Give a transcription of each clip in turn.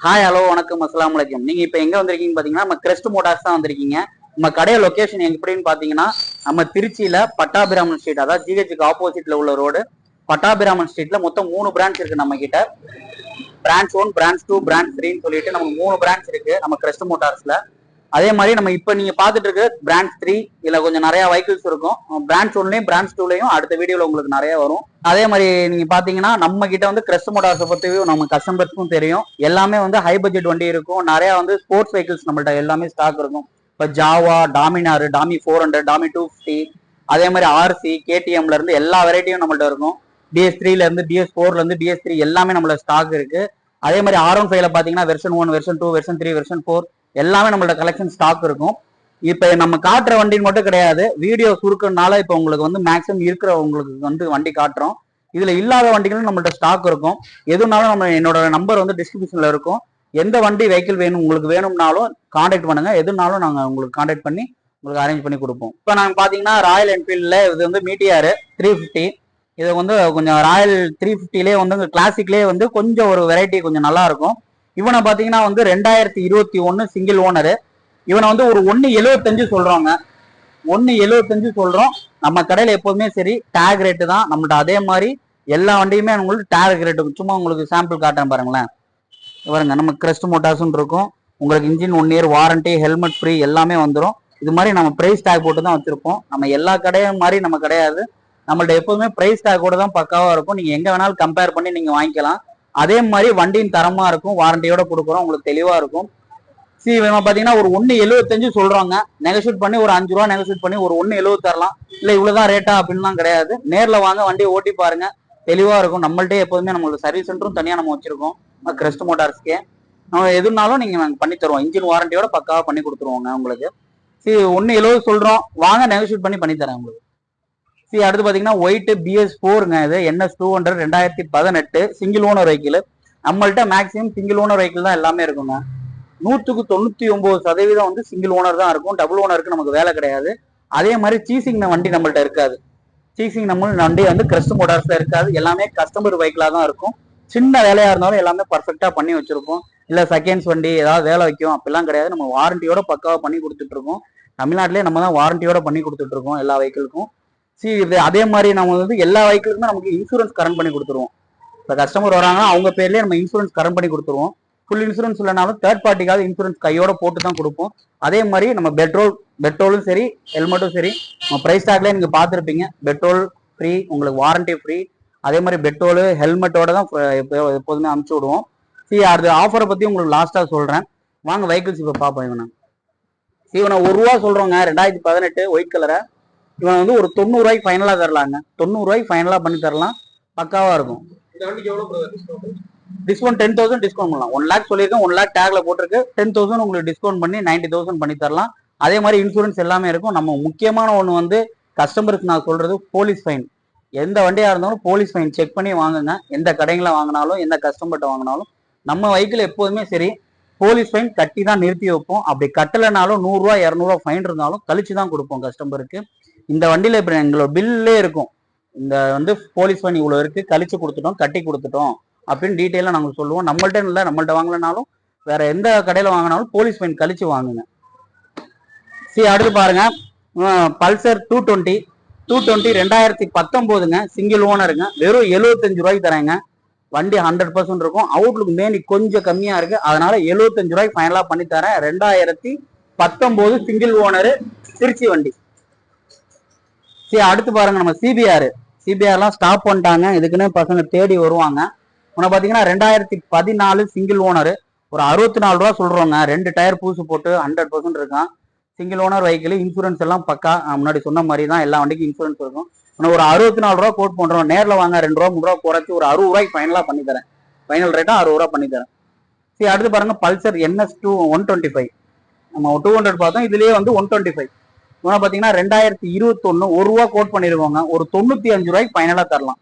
Hi hello வணக்கம் அஸ்லாம் வலைக்கம் நீங்க இப்ப எங்க வந்திருக்கீங்க பாத்தீங்கன்னா நம்ம கிரெஸ்ட் மோட்டார்ஸ் தான் வந்திருக்கீங்க. நம்ம கடையை லொகேஷன் எப்படின்னு பாத்தீங்கன்னா நம்ம திருச்சியில பட்டாபிராமன் ஸ்ட்ரீட் அதாவது ஜிஹெச்சுக்கு ஆப்போசிட்ல உள்ள ரோடு பட்டாபிராமன் ஸ்ட்ரீட்ல மொத்தம் மூணு பிரான்ச் இருக்கு நம்ம கிட்ட. Branch one branch two branch த்ரீன்னு சொல்லிட்டு நமக்கு மூணு பிரான்ச் இருக்கு நம்ம கிரெஸ்ட் மோட்டார்ஸ்ல அதே மாதிரி நம்ம இப்ப நீங்க பாத்துட்டு இருக்க பிராண்ட் த்ரீ இதில் கொஞ்சம் நிறைய வெஹிக்கிள்ஸ் இருக்கும். பிராண்ட் ஒன்லயும் பிராண்ட் டூலையும் அடுத்த வீடியோல உங்களுக்கு நிறைய வரும். அதே மாதிரி நீங்க பாத்தீங்கன்னா நம்ம கிட்ட வந்து கிரெஸ்ட் மோட்டார்ஸ் பற்றியும் நம்ம கஸ்டமர்ஸ்க்கும் தெரியும். எல்லாமே வந்து ஹை பட்ஜெட் வண்டி இருக்கும். நிறைய வந்து ஸ்போர்ட்ஸ் வெஹிக்கிள்ஸ் நம்மள்ட்ட எல்லாமே ஸ்டாக் இருக்கும். இப்ப Jawa Dominar Tommy four hundred Tommy two fifty அதே மாதிரி ஆர்சி கேடிஎம்ல இருந்து எல்லா வெரைட்டியும் நம்மள்ட்ட இருக்கும். டிஎஸ் த்ரீல இருந்து டிஎஸ் ஃபோர்ல இருந்து டிஎஸ் த்ரீ எல்லாமே நம்மள ஸ்டாக் இருக்கு. அதே மாதிரி ஆர் ஒன் ஃபைவ்ல பாத்தீங்கன்னா version one version two version three version four எல்லாமே நம்மளோட கலெக்ஷன் ஸ்டாக் இருக்கும். இப்போ நம்ம காட்டுற வண்டின்னு மட்டும் கிடையாது. வீடியோ சுருக்கனால இப்போ உங்களுக்கு வந்து மேக்ஸிமம் இருக்கிற உங்களுக்கு வந்து வண்டி காட்டுறோம். இதுல இல்லாத வண்டிகளும் நம்மள்ட்ட ஸ்டாக் இருக்கும். எதுனாலும் நம்ம என்னோட நம்பர் வந்து டிஸ்கிரிப்ஷன்ல இருக்கும். எந்த வண்டி வெஹிக்கிள் வேணும் உங்களுக்கு வேணும்னாலும் காண்டாக்ட் பண்ணுங்க. எதுனாலும் நாங்கள் உங்களுக்கு காண்டாக்ட் பண்ணி உங்களுக்கு அரேஞ்ச் பண்ணி கொடுப்போம். இப்போ நாங்கள் பார்த்தீங்கன்னா ராயல் என்ஃபீல்டில் இது வந்து மீட்டியார் த்ரீ ஃபிஃப்டி இது வந்து கொஞ்சம் ராயல் த்ரீ ஃபிஃப்டிலே வந்து கிளாசிக்லேயே வந்து கொஞ்சம் ஒரு வெரைட்டி கொஞ்சம் நல்லா இருக்கும். இவனை பாத்தீங்கன்னா வந்து ரெண்டாயிரத்தி இருபத்தி ஒன்னு சிங்கிள் ஓனரு இவனை வந்து ஒரு ஒன்னு எழுவத்தஞ்சு சொல்றாங்க. ஒன்னு எழுவத்தஞ்சு சொல்றோம். நம்ம கடையில எப்போதுமே சரி டேக் ரேட்டு தான். நம்மள்ட்ட அதே மாதிரி எல்லா வண்டியுமே உங்களுக்கு டேக் ரேட்டு சும்மா உங்களுக்கு சாம்பிள் காட்டுறேன் பாருங்களேன். பாருங்க நம்ம கிரெஸ்ட் மோட்டார்ஸ்னு இருக்கும். உங்களுக்கு engine one year warranty helmet free எல்லாமே வந்துடும் இது மாதிரி நம்ம பிரைஸ் டேக் போட்டு தான் வச்சிருப்போம் நம்ம எல்லா கடையும் மாதிரி நம்ம கிடையாது. நம்மள்ட்ட எப்போதுமே பிரைஸ் டேக்கோட தான் பக்காவாக இருக்கும். நீங்கள் எங்கே வேணாலும் கம்பேர் பண்ணி நீங்கள் வாங்கிக்கலாம். அதே மாதிரி வண்டியின் தரமா இருக்கும் வாரண்டியோட கொடுக்குறோம் உங்களுக்கு தெளிவா இருக்கும். சி இவன் பாத்தீங்கன்னா ஒரு ஒன்னு எழுபத்தஞ்சு சொல்றாங்க. நெகோஷியேட் பண்ணி ஒரு அஞ்சு ரூபா நெகோஷியேட் பண்ணி ஒரு ஒன்னு எழுபது தரலாம். இல்ல இவ்வளவுதான் ரேட்டா அப்படின்லாம் கிடையாது. நேர்ல வாங்க வண்டியை ஓட்டி பாருங்க. தெளிவா இருக்கும். நம்மள்ட்டே எப்போதுமே நம்மளுக்கு சர்வீஸ் சென்டரும் தனியா நம்ம வச்சிருக்கோம். கிரெஸ்ட் மோட்டார்ஸ்க்கே நம்ம எதுனாலும் நீங்க நாங்க பண்ணி தருவோம். இன்ஜின் வாரண்டியோட பக்காவா பண்ணி கொடுத்துருவோங்க உங்களுக்கு. சரி ஒன்னு எழுபது சொல்றோம். வாங்க நெகோஷியேட் பண்ணி பண்ணி தரேன் உங்களுக்கு. அடுத்து பார்த்தீங்கன்னா ஒயிட் பிஎஸ் ஃபோருங்க இது. என்எஸ் டூ ஹண்ட்ரட் ரெண்டாயிரத்தி பதினெட்டு. சிங்கிள் ஓனர் வெஹிக்கிள் நம்மள்ட்ட மேக்ஸிமம் சிங்கிள் ஓனர் வெஹிக்கிள் தான் எல்லாமே இருக்குங்க. நூற்றுக்கு தொண்ணூற்றி ஒம்பது சதவீதம் வந்து சிங்கிள் ஓனர் தான் இருக்கும். டபுள் ஓனருக்கு நமக்கு வேலை கிடையாது. அதே மாதிரி சீசிங் வண்டி நம்மள்ட்ட இருக்காது. சீசிங் நம்ம வண்டி வந்து கிரெஸ்ட் மோட்டார்ஸில் இருக்காது. எல்லாமே கஸ்டமர் வெஹிக்கிளாக தான் இருக்கும். சின்ன வேலையாக இருந்தாலும் எல்லாமே பர்ஃபெக்டாக பண்ணி வச்சுருப்போம். இல்லை செகண்ட்ஸ் வண்டி ஏதாவது வேலை வைக்கும். அப்படிலாம் கிடையாது. நம்ம வாரண்டியோட பக்காவாக பண்ணி கொடுத்துட்ருக்கோம் தமிழ்நாட்டிலே நம்ம தான் வாரண்டியோட பண்ணி கொடுத்துட்ருக்கோம் எல்லா வெஹிக்கிளுக்கும் சி இது அதே மாதிரி நம்ம வந்து எல்லா வெஹிக்கிளுக்குமே நமக்கு இன்சூரன்ஸ் கரண்ட் பண்ணி கொடுத்துருவோம். இப்போ கஸ்டமர் வராங்கன்னா அவங்க பேர்லேயே நம்ம இன்சூரன்ஸ் கரண்ட் பண்ணி கொடுத்துருவோம். ஃபுல் இன்சூரன்ஸ் இல்லைனாலும் தேர்ட் பார்ட்டிக்காவது இன்சூரன்ஸ் கையோட போட்டு தான் கொடுப்போம். அதே மாதிரி நம்ம பெட்ரோல் பெட்ரோலும் சரி ஹெல்மெட்டும் சரி நம்ம ப்ரைஸ் டாக்லேயே நீங்கள் பார்த்துருப்பீங்க. பெட்ரோல் ஃப்ரீ உங்களுக்கு வாரண்டி ஃப்ரீ அதே மாதிரி பெட்ரோலு ஹெல்மெட்டோட தான் எப்போ- எப்போதுமே அமுச்சு விடுவோம். சரி அது ஆஃபரை பற்றி உங்களுக்கு லாஸ்ட்டாக சொல்கிறேன் வாங்க வெஹிக்கிள்ஸ் இப்போ பார்ப்போம் இவனை. சரி இவனை ஒரு ரூபா சொல்கிறோங்க ரெண்டாயிரத்தி பதினெட்டு ஒயிட் கலரை இவன் வந்து ஒரு தொண்ணூறு ரூபாய்க்கு ஃபைனலா தரலாங்க. தொண்ணூறு ரூபாய்க்கு ஃபைனலா பண்ணி தரலாம். பக்காவா இருக்கும்? டிஸ்கவுண்ட் டென் தௌசண்ட் டிஸ்கவுண்ட் பண்ணலாம். ஒன் லேக் சொல்லியிருக்கேன் ஒன் லேக் டேக்ல போட்டிருக்கு. டென் தௌசண்ட் உங்களுக்கு டிஸ்கவுண்ட் பண்ணி நைன்டி தௌசண்ட் பண்ணி தரலாம். அதே மாதிரி இன்சூரன்ஸ் எல்லாமே இருக்கும். நம்ம முக்கியமான ஒன்று வந்து கஸ்டமருக்கு நான் சொல்றது போலீஸ் ஃபைன் எந்த வண்டியா இருந்தாலும் போலீஸ் ஃபைன் செக் பண்ணி வாங்குங்க. எந்த கடைகளை வாங்கினாலும் எந்த கஸ்டமர்கிட்ட வாங்கினாலும். நம்ம வெஹிக்கிள் எப்போதுமே சரி போலீஸ் ஃபைன் கட்டி தான் நிறுத்தி வைப்போம். அப்படி கட்டலைனாலும் நூறுரூவா இரநூறுவா ஃபைன் இருந்தாலும் கழிச்சு தான் கொடுப்போம் கஸ்டமருக்கு இந்த வண்டியில இப்போ எங்களோட பில்லே இருக்கும். இந்த வந்து போலீஸ் பண்ணி இவ்வளோ இருக்கு கழிச்சு கொடுத்துட்டோம் கட்டி கொடுத்துட்டோம் அப்படின்னு டீட்டெயிலாக நாங்கள் சொல்லுவோம். நம்மள்ட்ட இல்லை நம்மள்ட்ட வாங்கலனாலும் வேற எந்த கடையில் வாங்கினாலும் போலீஸ் ஃபைன் கழிச்சு வாங்குங்க. சரி அடுத்து பாருங்க. Pulsar two twenty two twenty ரெண்டாயிரத்தி பத்தொம்போதுங்க. சிங்கிள் ஓனருங்க வெறும் எழுபத்தஞ்சு ரூபாய்க்கு தரேங்க. வண்டி ஹண்ட்ரட் பர்சன்ட் இருக்கும். அவுட்லுக் மேனி கொஞ்சம் கம்மியாக இருக்கு. அதனால எழுபத்தஞ்சு ரூபாய்க்கு ஃபைனலாக பண்ணி தரேன். ரெண்டாயிரத்தி பத்தொம்போது சிங்கிள் ஓனரு திருச்சி வண்டி. சரி அடுத்து பாருங்க நம்ம சிபிஆர் சிபிஆர்லாம் ஸ்டாப் பண்ணிட்டாங்க. இதுக்குன்னு பசங்க தேடி வருவாங்க. உன பார்த்தீங்கன்னா ரெண்டாயிரத்தி பதினாலு சிங்கிள் ஓனர் ஒரு அறுபத்தி நாலு ரூபா சொல்கிறோங்க ரெண்டு டயர் பூசு போட்டு ஹண்ட்ரட் பர்சன்ட் இருக்கான். சிங்கிள் ஓனர் வெஹிக்கிள் இன்சூரன்ஸ் எல்லாம் பக்கா நான் முன்னாடி சொன்ன மாதிரி தான் எல்லா வண்டிக்கும் இன்சூரன்ஸ் இருக்கும். ஆனா ஒரு அறுபத்தி நாலு ரூபா கோட் பண்ணுறோம் நேரில் வாங்க ரெண்டு ரூபா மூணு ரூபா குறைச்சி ஒரு அறுபது ரூபாய்க்கு ஃபைனலாக பண்ணி தரேன். ஃபைனல் ரேட்டாக அறுபது ரூபா பண்ணி தரேன். சரி அடுத்து பாருங்க Pulsar NS two one twenty five நம்ம டூ ஹண்ட்ரட் பார்த்தோம். இதுலயே வந்து ஒன் டுவெண்ட்டி ஃபைவ் இவனை பாத்தீங்கன்னா ரெண்டாயிரத்தி இருபத்தொன்னு ஒரு ரூபா கோட் பண்ணிருக்கோங்க. ஒரு தொண்ணூத்தி அஞ்சு ரூபாய்க்கு ஃபைனலாக தரலாம்.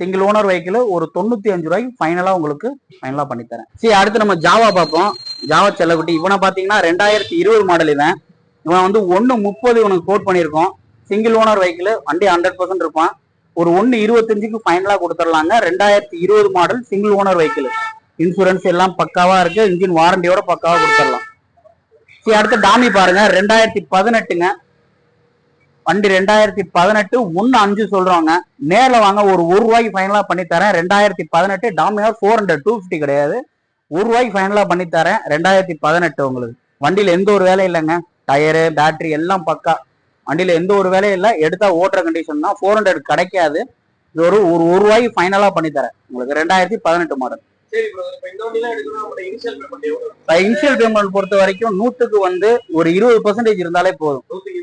சிங்கிள் ஓனர் வெஹிக்கிள் ஒரு தொண்ணூத்தி அஞ்சு ரூபாய்க்கு ஃபைனலாக உங்களுக்கு ஃபைனலாக பண்ணி தரேன் சரி அடுத்து நம்ம ஜாவா பார்ப்போம். ஜாவா செல்லக்குட்டி. இவனை பாத்தீங்கன்னா ரெண்டாயிரத்தி இருபது மாடல் இவன். இவன் வந்து ஒன்னு முப்பது இவனுக்கு கோட் பண்ணியிருக்கோம். சிங்கிள் ஓனர் வெஹிக்கிள் வண்டி ஹண்ட்ரட் பர்சன்ட் இருப்பான். ஒரு ஒன்னு இருபத்தஞ்சுக்கு ஃபைனலாக கொடுத்துடலாங்க. ரெண்டாயிரத்தி இருபது model single owner vehicle insurance எல்லாம் பக்காவா இருக்கு. இன்ஜின் வாரண்டியோட பக்காவா கொடுத்துடலாம். சரி அடுத்து டாமி பாருங்க. ரெண்டாயிரத்தி பதினெட்டுங்க. வண்டி ரெண்டாயிரத்தி பதினெட்டு ஒன்னு அஞ்சு சொல்றோங்க. நேர்ல வாங்க ஒரு ஒரு ரூபாய்க்கு ஃபைனலா பண்ணி தரேன். ரெண்டாயிரத்தி பதினெட்டு Dominar four hundred two fifty கிடையாது. ஒரு ரூபாய்க்கு ஃபைனலா பண்ணி தரேன். ரெண்டாயிரத்தி பதினெட்டு உங்களுக்கு. வண்டியில எந்த ஒரு வேலையும் இல்லைங்க. டயரு பேட்டரி எல்லாம் பக்கா. வண்டியில எந்த ஒரு வேலையும் இல்லை. எடுத்தா ஓட்டுற கண்டிஷன் தான். ஃபோர் ஹண்ட்ரட் கிடைக்காது. இது ஒரு ஒரு ஒரு ரூபாய்க்கு ஃபைனலா பண்ணி தரேன். உங்களுக்கு ரெண்டாயிரத்தி பதினெட்டு மாடல் இனிஷியல் பேமெண்ட் பொறுத்த வரைக்கும் நூற்றுக்கு வந்து ஒரு இருபது பர்சன்டேஜ் இருந்தாலே போதும். நூத்துக்கு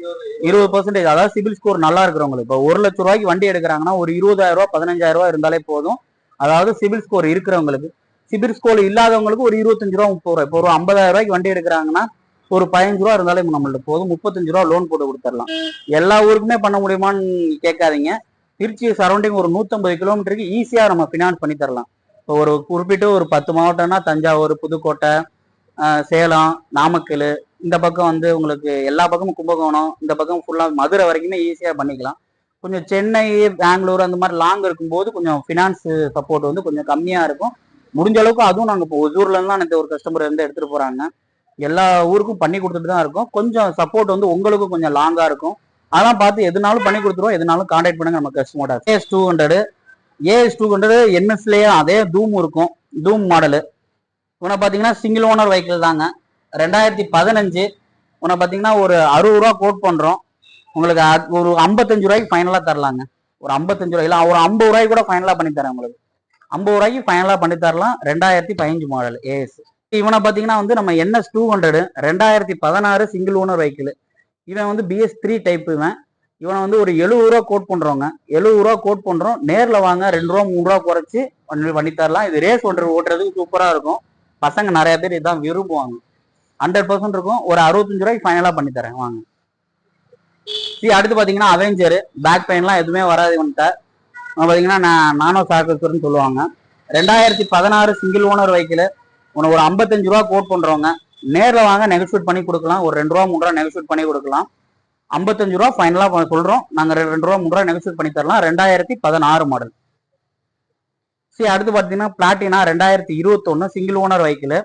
இருபது பர்சன்டேஜ் அதாவது சிபில் ஸ்கோர் நல்லா இருக்கிறவங்களுக்கு. இப்போ ஒரு லட்ச ரூபாய்க்கு வண்டி எடுக்கிறாங்கன்னா ஒரு இருபதாயிரம் ரூபாய் பதினஞ்சாயிரம் ரூபாய் இருந்தாலே போதும். அதாவது சிபில் ஸ்கோர் இருக்கிறவங்களுக்கு. சிபில் ஸ்கோர் இல்லாதவங்களுக்கு ஒரு இருபத்தஞ்சு ரூபா முப்பது ரூபாய் இப்போ ஒரு ஐம்பதாயிரம் ரூபாய்க்கு வண்டி எடுக்கிறாங்கன்னா ஒரு பதினஞ்சு ரூபா இருந்தாலே நம்மள்ட்ட போதும். முப்பத்தஞ்சு ரூபா லோன் போட்டு கொடுத்துடலாம். எல்லா ஊருக்குமே பண்ண முடியுமான்னு கேட்காதீங்க. திருச்சி சரௌண்டிங் ஒரு நூற்றம்பது கிலோமீட்டருக்கு ஈஸியாக நம்ம ஃபினான்ஸ் பண்ணி தரலாம். ஒரு குறிப்பிட்டு ஒரு பத்து மாவட்டம்னா தஞ்சாவூர் புதுக்கோட்டை சேலம் நாமக்கல் இந்த பக்கம் வந்து உங்களுக்கு எல்லா பக்கமும் கும்பகோணம் இந்த பக்கம் ஃபுல்லாக மதுரை வரைக்குமே ஈஸியாக பண்ணிக்கலாம். கொஞ்சம் சென்னை பெங்களூர் அந்த மாதிரி லாங் இருக்கும்போது கொஞ்சம் ஃபினான்ஸ் சப்போர்ட் வந்து கொஞ்சம் கம்மியாக இருக்கும். முடிஞ்ச அளவுக்கு அதுவும் நாங்கள் இப்போ ஒசூர்லலாம் இந்த ஒரு கஸ்டமர் இருந்து எடுத்துகிட்டு போகிறாங்க எல்லா ஊருக்கும் பண்ணி கொடுத்துட்டு தான் இருக்கும். கொஞ்சம் சப்போர்ட் வந்து உங்களுக்கும் கொஞ்சம் லாங்காக இருக்கும். அதெல்லாம் பார்த்து எதுனாலும் பண்ணி கொடுத்துருவோம். எதுனாலும் கான்டாக்ட் பண்ணுங்க நம்ம customer AS two hundred AS two hundred என்எஸ்லேயே அதே தூம் இருக்கும். தூம் மாடலு உன பார்த்தீங்கன்னா சிங்கிள் ஓனர் வெஹிக்கிள் தாங்க. ரெண்டாயிரத்தி பதினஞ்சு உன பார்த்தீங்கன்னா ஒரு அறுபது ரூபா கோட் பண்ணுறோம் உங்களுக்கு ஒரு ஐம்பத்தஞ்சு ரூபாய்க்கு ஃபைனலாக தரலாங்க. ஒரு ஐம்பத்தஞ்சு ரூபாய் இல்லை ஒரு ஐம்பது ரூபாய்க்கு கூட ஃபைனலாக பண்ணி தரேன் உங்களுக்கு. ஐம்பது ரூபாய்க்கு ஃபைனலாக பண்ணி தரலாம். ரெண்டாயிரத்தி பதினஞ்சு மாடல் ஏஎஸ் இவனை பார்த்தீங்கன்னா வந்து நம்ம என்எஸ் டூ ஹண்ட்ரடு ரெண்டாயிரத்தி பதினாறு சிங்கிள் ஓனர் வெஹிக்கிள் இவன் வந்து பிஎஸ் த்ரீ டைப் இவன். இவனை வந்து ஒரு எழுபது ரூபா கோட் பண்றோங்க எழுபது ரூபா கோட் பண்றோம். நேர்ல வாங்க ரெண்டு ரூபா மூணு ரூபா குறைச்சு பண்ணி தரலாம். இது ரேஸ் ஒன்று ஓட்டுறதுக்கு சூப்பரா இருக்கும். பசங்க நிறைய பேர் இதான் விரும்புவாங்க. ஹண்ட்ரட் பர்சன்ட் இருக்கும். ஒரு அறுபத்தஞ்சு ரூபாய்க்கு ஃபைனலா பண்ணி தரேன். வாங்க. சரி அடுத்து பாத்தீங்கன்னா அவெஞ்சர் பேக் பெயின்லாம் எதுவுமே வராது இவன்கிட்ட. பார்த்தீங்கன்னா பாத்தீங்கன்னா நான் நானோ சாக்கர்னு சொல்லுவாங்க. ரெண்டாயிரத்தி பதினாறு சிங்கிள் ஓனர் வெஹிக்கிள் உன ஒரு ஐம்பத்தஞ்சு ரூபா கோட் பண்றவங்க. நேரில் வாங்க நெகோஷியேட் பண்ணி கொடுக்கலாம். ஒரு ரெண்டு ரூபா மூணு ரூபா நெகோஷியேட் பண்ணி கொடுக்கலாம். ஐம்பத்தஞ்சு ரூபா ஃபைனலாக சொல்கிறோம் நாங்கள் ரெண்டு ரூபா மூணு ரூபா நெகோசியேட் பண்ணி தரலாம். ரெண்டாயிரத்தி பதினாறு மாடல் சரி அடுத்து பார்த்தீங்கன்னா பிளாட்டினா ரெண்டாயிரத்தி இருபத்தொன்னு சிங்கிள் ஓனர் வெஹிக்கிள்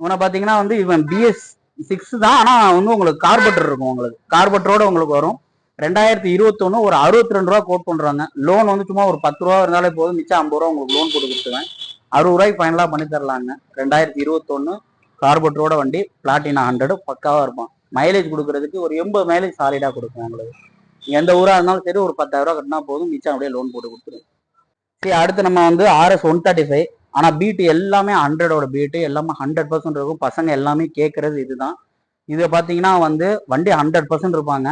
இவனை பார்த்தீங்கன்னா வந்து இவன் பிஎஸ் சிக்ஸ் தான். ஆனால் வந்து உங்களுக்கு கார்பெட்டர் இருக்கும் உங்களுக்கு. கார்பெட்டரோட உங்களுக்கு வரும். ரெண்டாயிரத்தி இருபத்தொன்னு ஒரு அறுபத்தி ரெண்டு ரூபா கோட் பண்ணுறாங்க லோன் வந்து சும்மா ஒரு பத்து ரூபா இருந்தாலே போதும். மிச்சம் ஐம்பது ரூபா உங்களுக்கு லோன் போட்டு கொடுத்துருவேன். அறுபது ரூபாய்க்கு ஃபைனலாக பண்ணி தரலாங்க. ரெண்டாயிரத்தி இருபத்தொன்னு கார்பெட்டரோட வண்டி பிளாட்டினா ஹண்ட்ரட் பக்காவாக இருப்பான். மைலேஜ் கொடுக்கறதுக்கு ஒரு எண்பது மைலேஜ் சாலிடா கொடுக்கும் உங்களுக்கு எந்த ஊரா இருந்தாலும் சரி ஒரு பத்தாயிரம் ரூபா கட்டினா போதும். மிச்சம் அப்படியே லோன் போட்டு கொடுத்துருங்க. சரி அடுத்து நம்ம வந்து ஆர்எஸ் ஒன் தேர்ட்டி ஃபைவ் ஆனா பீட்டு எல்லாமே ஹண்ட்ரடோட பீட்டு எல்லாமே ஹண்ட்ரட் பர்சன்ட் இருக்கும். பசங்க எல்லாமே கேட்கறது இதுதான். இதை பார்த்தீங்கன்னா வந்து வண்டி ஹண்ட்ரட் பர்சன்ட் இருப்பாங்க.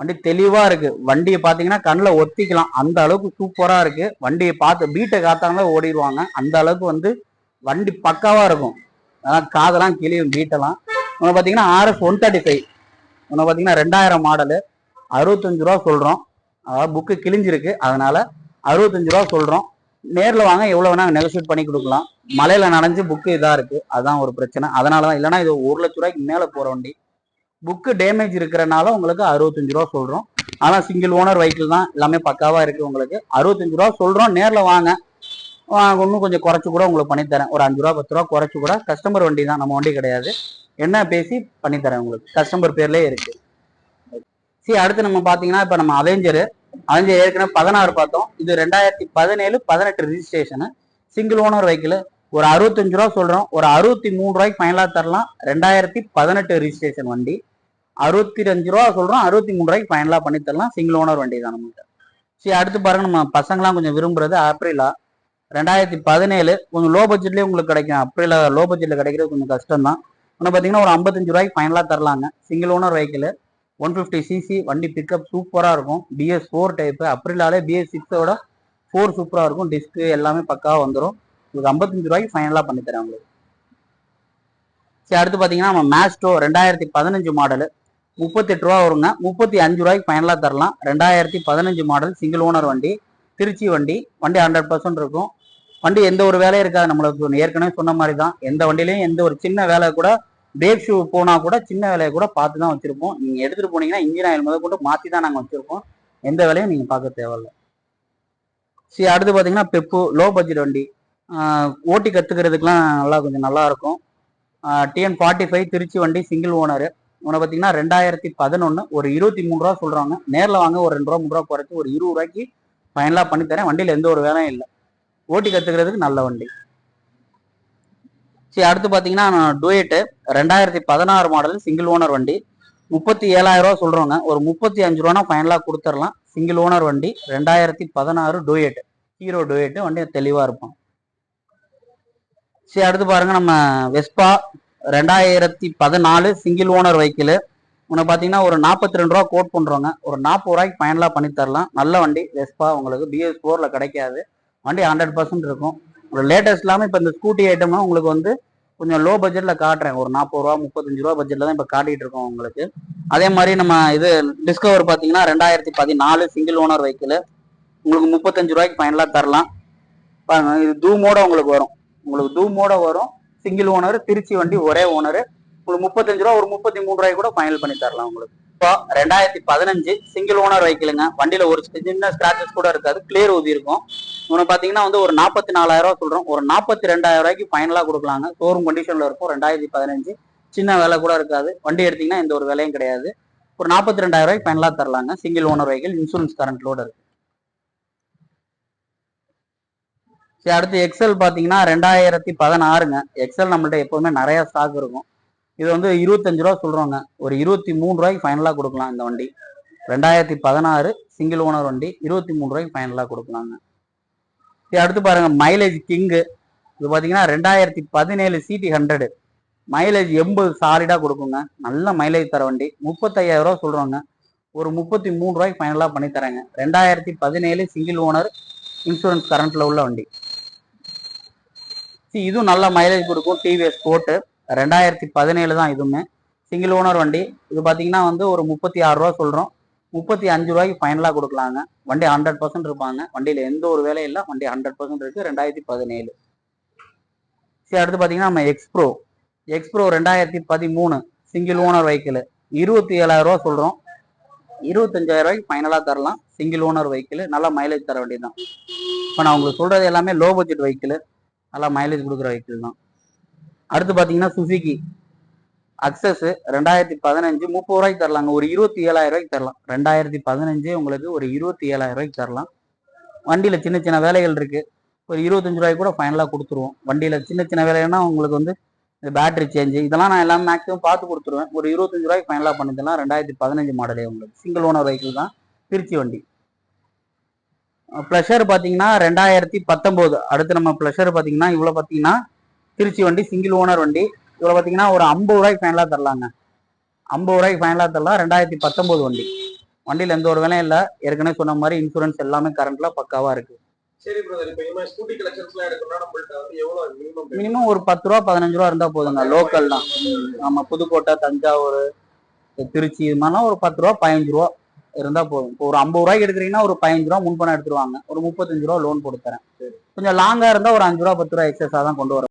வண்டி தெளிவா இருக்கு. வண்டியை பார்த்தீங்கன்னா கண்ணில் ஒத்திக்கலாம். அந்த அளவுக்கு சூப்பரா இருக்கு. வண்டியை பார்த்து பீட்டை காத்தாங்களே ஓடிடுவாங்க. அந்த அளவுக்கு வந்து வண்டி பக்காவா இருக்கும். அதான் காதெல்லாம் கிளியும் பீட்டெல்லாம் உனக்கு பார்த்தீங்கன்னா ஆர்எஸ் ஒன் தேர்ட்டி ஃபைவ் உனக்கு பார்த்தீங்கன்னா ரெண்டாயிரம் மாடலு அறுபத்தஞ்சு ரூபா சொல்கிறோம் அதாவது புக்கு கிழிஞ்சிருக்கு. அதனால் அறுபத்தஞ்சு ரூபா சொல்கிறோம் நேரில் வாங்க எவ்வளோ வேணால் நெகோசியேட் பண்ணி கொடுக்கலாம். மலையில் நனைஞ்சு புக்கு இதாக இருக்குது அதுதான் ஒரு பிரச்சனை. அதனால தான் இல்லைன்னா இது ஒரு லட்ச ரூபாய்க்கு மேலே போகிற வண்டி. புக்கு டேமேஜ் இருக்கிறனால உங்களுக்கு அறுபத்தஞ்சு ரூபா சொல்கிறோம் ஆனால் சிங்கிள் ஓனர் வெஹிக்கிள் தான். எல்லாமே பக்காவாக இருக்குது உங்களுக்கு. அறுபத்தஞ்சு ரூபா சொல்கிறோம் நேரில் வாங்க, இன்னும் கொஞ்சம் குறைச்சி கூட உங்களுக்கு பண்ணித்தரேன் ஒரு அஞ்சு ரூபா பத்து ரூபா குறைச்சி கூட கஸ்டமர் வண்டி தான். நம்ம வண்டி கிடையாது. என்ன பேசி பண்ணித்தரேன் உங்களுக்கு. கஸ்டமர் பேர்லயே இருக்கு. சரி அடுத்து நம்ம பாத்தீங்கன்னா இப்ப நம்ம அவெஞ்சர் அவெஞ்சர் ஏற்கனவே பதினாறு பார்த்தோம். இது ரெண்டாயிரத்தி பதினேழு பதினெட்டு ரிஜிஸ்ட்ரேஷனு சிங்கிள் ஓனர் வெஹிக்கிள் ஒரு அறுபத்தஞ்சு ரூபா சொல்றோம். ஒரு அறுபத்தி மூணு ரூபாய்க்கு ஃபைனலா தரலாம். ரெண்டாயிரத்தி பதினெட்டு ரிஜிஸ்ட்ரேஷன் வண்டி. அறுபத்தி அஞ்சு ரூபா சொல்றோம். அறுபத்தி மூணு ரூபாய்க்கு ஃபைனலா பண்ணி தரலாம். சிங்கிள் ஓனர் வண்டி தான் நம்மகிட்ட. சரி அடுத்து பாருங்க நம்ம பசங்களாம் கொஞ்சம் விரும்புறது ஆப்ரிலா ரெண்டாயிரத்தி பதினேழு கொஞ்சம் லோ பட்ஜெட்லேயே உங்களுக்கு கிடைக்கும். அப்ரிலா லோ பட்ஜெட்டில் கிடைக்கிறது கொஞ்சம் கஷ்டம் தான் இன்னும் பார்த்தீங்கன்னா ஒரு ஐம்பத்தஞ்சு ரூபாய்க்கு ஃபைனலாக தரலாங்க. Single owner vehicle one fifty CC வண்டி பிக்கப் சூப்பராக இருக்கும். பிஎஸ் ஃபோர் டைப்பு அப்ரிலாலே பிஎஸ் சிக்ஸோட ஃபோர் சூப்பராக இருக்கும். டிஸ்க்கு எல்லாமே பக்காவாக வந்துடும் உங்களுக்கு ஐம்பத்தஞ்சு ரூபாய்க்கு ஃபைனலாக பண்ணி தரேன் உங்களுக்கு. சரி அடுத்து பார்த்தீங்கன்னா நம்ம மேஸ்டோ ரெண்டாயிரத்தி பதினஞ்சு மாடலு முப்பத்தெட்டு ரூபா வருங்க. முப்பத்தி அஞ்சு ரூபாய்க்கு ஃபைனலாக தரலாம். ரெண்டாயிரத்தி பதினஞ்சு மாடல் சிங்கிள் ஓனர் வண்டி திருச்சி வண்டி. வண்டி ஹண்ட்ரட் பர்சன்ட் இருக்கும். வண்டி எந்த ஒரு வேலையும் இருக்காது. நம்மளுக்கு ஏற்கனவே சொன்ன மாதிரி தான் எந்த வண்டியிலையும் எந்த ஒரு சின்ன வேலை கூட பிரேக் ஷூ போனால் கூட சின்ன வேலையை கூட பார்த்து தான் வச்சுருப்போம். நீங்கள் எடுத்துகிட்டு போனீங்கன்னா இன்ஜின் ஆயில் முதல் கொண்டு மாற்றி தான் நாங்கள் வச்சுருப்போம். எந்த வேலையும் நீங்கள் பார்க்க தேவையில்ல. சரி அடுத்து பார்த்தீங்கன்னா பெப்பு லோ பட்ஜெட் வண்டி. ஓட்டி கத்துக்கிறதுக்குலாம் நல்லா கொஞ்சம் நல்லாயிருக்கும் டிஎன் ஃபார்ட்டி ஃபைவ் திருச்சி வண்டி சிங்கிள் ஓனர் உன பார்த்தீங்கன்னா ரெண்டாயிரத்தி பதினொன்று ஒரு இருபத்தி மூணு ரூபா சொல்கிறாங்க நேரில் வாங்க ஒரு ரெண்டு ரூபா மூணு ரூபா குறைச்சி ஒரு இருபது ரூபாய்க்கு ஃபைனலாக பண்ணித்தரேன். வண்டியில் எந்த ஒரு வேலையும் இல்லை. ஓட்டி கத்துக்கிறதுக்கு நல்ல வண்டி. சரி அடுத்து பார்த்தீங்கன்னா டூயட்டு ரெண்டாயிரத்தி பதினாறு மாடல் சிங்கிள் ஓனர் வண்டி. முப்பத்தி ஏழாயிரம் ரூபா சொல்கிறோங்க ஒரு முப்பத்தி அஞ்சு ரூபானா ஃபைனலாக கொடுத்துடலாம். சிங்கிள் ஓனர் வண்டி ரெண்டாயிரத்தி பதினாறு டூயட் ஹீரோ டூயட்டு வண்டி தெளிவாக இருக்கும். சரி அடுத்து பாருங்கள் நம்ம வெஸ்பா ரெண்டாயிரத்தி பதினாலு சிங்கிள் ஓனர் வெஹிக்கிள் உனக்கு பார்த்தீங்கன்னா ஒரு நாற்பத்தி ரெண்டு ரூபா கோட் பண்ணுறோங்க ஒரு நாற்பது ரூபாய்க்கு ஃபைனலாக பண்ணித்தரலாம். நல்ல வண்டி. வெஸ்பா உங்களுக்கு பிஎஸ் ஃபோரில் கிடைக்காது. வண்டி ஹண்ட்ரட் பர்சன்ட் இருக்கும். ஒரு லேட்டஸ்ட் இல்லாமல் இப்போ இந்த ஸ்கூட்டி ஐட்டம்லாம் உங்களுக்கு வந்து கொஞ்சம் லோ பட்ஜெட்டில் காட்டுறேன். ஒரு நாற்பது ரூபா முப்பத்தஞ்சு ரூபா பட்ஜெட்டில் தான் இப்போ காட்டிட்டு இருக்கோம் உங்களுக்கு. அதே மாதிரி நம்ம இது டிஸ்கவர் பார்த்தீங்கன்னா ரெண்டாயிரத்தி பதினாலு சிங்கிள் ஓனர் வெஹிக்கிள் உங்களுக்கு முப்பத்தஞ்சு ரூபாய்க்கு ஃபைனலாக தரலாம். பாருங்க இது தூமோட உங்களுக்கு வரும். உங்களுக்கு தூமோட வரும். சிங்கிள் ஓனர் திருச்சி வண்டி ஒரே ஓனர் உங்களுக்கு முப்பத்தஞ்சு ரூபா ஒரு முப்பத்தி மூணு ரூபாய் கூட ஃபைனல் பண்ணி தரலாம் உங்களுக்கு. இப்போ ரெண்டாயிரத்தி பதினஞ்சு சிங்கிள் ஓனர் வைக்கலுங்க வண்டியில ஒரு சின்ன ஸ்கிராச்சஸ் கூட இருக்காது. கிளியர் ஊதி இருக்கும் உனக்கு பாத்தீங்கன்னா வந்து ஒரு நாற்பத்தி நாலாயிரம் ரூபா சொல்றோம். ஒரு நாற்பத்தி ரெண்டாயிரம் ரூபாய்க்கு ஃபைனலா கொடுக்கலாங்க. ஷோரூம் கண்டிஷன்ல இருக்கும். ரெண்டாயிரத்தி பதினஞ்சு. சின்ன வேலை கூட இருக்காது. வண்டி எடுத்தீங்கன்னா எந்த ஒரு விலையும் கிடையாது. ஒரு நாற்பத்தி ரெண்டாயிரம் ரூபாய்க்கு ஃபைனலா தரலாங்க. Single owner vehicle insurance current load இருக்கு சரி அடுத்து எக்ஸல் பார்த்தீங்கன்னா ரெண்டாயிரத்தி பதினாறுங்க. எக்ஸல் நம்மள்ட்ட எப்போவுமே நிறைய ஸ்டாக் இருக்கும். இது வந்து இருபத்தஞ்சு ரூபா சொல்கிறோங்க ஒரு இருபத்தி மூணு ரூபாய்க்கு ஃபைனலாக கொடுக்கலாம் இந்த வண்டி. ரெண்டாயிரத்தி பதினாறு சிங்கிள் ஓனர் வண்டி இருபத்தி மூணு ரூபாய்க்கு ஃபைனலாக கொடுக்கலாங்க. சரி அடுத்து பாருங்கள் மைலேஜ் கிங்கு இது பார்த்தீங்கன்னா ரெண்டாயிரத்தி பதினேழு சிடி ஹண்ட்ரடு மைலேஜ் எண்பது சாலிடாக கொடுக்குங்க. நல்ல மைலேஜ் தர வண்டி. முப்பத்தையாயிரம் ரூபா சொல்கிறோங்க ஒரு முப்பத்தி மூணு ரூபாய்க்கு ஃபைனலாக பண்ணி தரேங்க ரெண்டாயிரத்தி பதினேழு சிங்கிள் ஓனர் இன்சூரன்ஸ் கரண்ட்டில் உள்ள வண்டி. இதுவும் நல்ல மைலேஜ் கொடுக்கும். டிவிஎஸ் போட்டு. ரெண்டாயிரத்தி பதினேழு தான் இதுவுமே. சிங்கிள் ஓனர் வண்டி. இது பார்த்தீங்கன்னா வந்து ஒரு முப்பத்தி ஆறு ரூபா சொல்கிறோம் முப்பத்தி அஞ்சு ரூபாய்க்கு ஃபைனலாக கொடுக்கலாங்க. வண்டி ஹண்ட்ரட் பர்சன்ட் இருப்பாங்க. வண்டியில் எந்த ஒரு வேலையும் இல்லை. வண்டி ஹண்ட்ரட் பர்சன்ட் இருக்குது ரெண்டாயிரத்தி பதினேழு. சரி அடுத்து பார்த்தீங்கன்னா நம்ம எக்ஸ்ப்ரோ எக்ஸ்ப்ரோ ரெண்டாயிரத்தி பதிமூணு. சிங்கிள் ஓனர் வெஹிக்கிள் இருபத்தி ஏழாயிரம் ரூபா சொல்கிறோம் இருபத்தஞ்சாயிரம் ரூபாய்க்கு ஃபைனலாக தரலாம். சிங்கிள் ஓனர் வெஹிக்கிள் நல்லா மைலேஜ் தர வேண்டியது தான் இப்போ நான் உங்களுக்கு சொல்கிறது எல்லாமே லோ பட்ஜெட் வெஹிக்கிள் நல்லா மைலேஜ் கொடுக்குற வெஹிக்கிள் தான். அடுத்து பார்த்தீங்கன்னா சுசுகி அக்சஸ் ரெண்டாயிரத்தி பதினஞ்சு முப்பது ரூபாய்க்கு தரலாங்க. ஒரு இருபத்தி ஏழாயிரம் ரூபாய்க்கு தரலாம். ரெண்டாயிரத்தி பதினஞ்சு உங்களுக்கு ஒரு இருபத்தி ஏழாயிரம் ரூபாய்க்கு தரலாம். வண்டியில் சின்ன சின்ன வேலைகள் இருக்குது ஒரு இருபத்தஞ்சு ரூபாய்க்கு கூட ஃபைனலாக கொடுத்துருவோம். வண்டியில் சின்ன சின்ன வேலைன்னா உங்களுக்கு வந்து இந்த பேட்டரி சேஞ்சு இதெல்லாம் நான் எல்லாம் மேக்ஸிமம் பார்த்து கொடுத்துருவேன். ஒரு இருபத்தஞ்சு ரூபாய்க்கு ஃபைனலாக பண்ணிக்கலாம் ரெண்டாயிரத்தி பதினஞ்சு மாடலே உங்களுக்கு. சிங்கிள் ஓனர் வெஹிக்கிள் தான். திருச்சி வண்டி. ப்ளஷர் பார்த்தீங்கன்னா ரெண்டாயிரத்தி பத்தொம்போது அடுத்து நம்ம ப்ளஷர் பார்த்தீங்கன்னா இவ்வளோ பார்த்தீங்கன்னா திருச்சி வண்டி சிங்கிள் ஓனர் வண்டி. இவ்வளோ பார்த்தீங்கன்னா ஒரு ஐம்பது ரூபாய்க்கு ஃபைனலாக தரலாங்க. ஐம்பது ரூபாய்க்கு ஃபைனலாக தரலாம். ரெண்டாயிரத்தி பத்தொம்போது வண்டி. வண்டியில் எந்த ஒரு வேலையும் இல்லை. ஏற்கனவே சொன்ன மாதிரி இன்சூரன்ஸ் எல்லாமே கரண்ட்ல பக்காவாக இருக்கு. சரி மினிமம் ஒரு பத்து ரூபா பதினஞ்சு ரூபா இருந்தால் போதுங்க. லோக்கல் தான். நம்ம புதுக்கோட்டை தஞ்சாவூர் திருச்சி இது மாதிரிலாம் ஒரு பத்து ரூபா பதினஞ்சு ரூபா இருந்தா போதும். இப்போ ஒரு ஐம்பது ரூபாய்க்கு எடுக்கிறீங்கன்னா ஒரு பதினஞ்சு ரூபா முன்பணம் எடுத்துருவாங்க. ஒரு முப்பத்தஞ்சு ரூபா லோன் போட்டு தரேன். கொஞ்சம் லாங்கா இருந்தா ஒரு அஞ்சு ரூபா பத்து ரூபா எக்ஸஸா தான் கொண்டு வர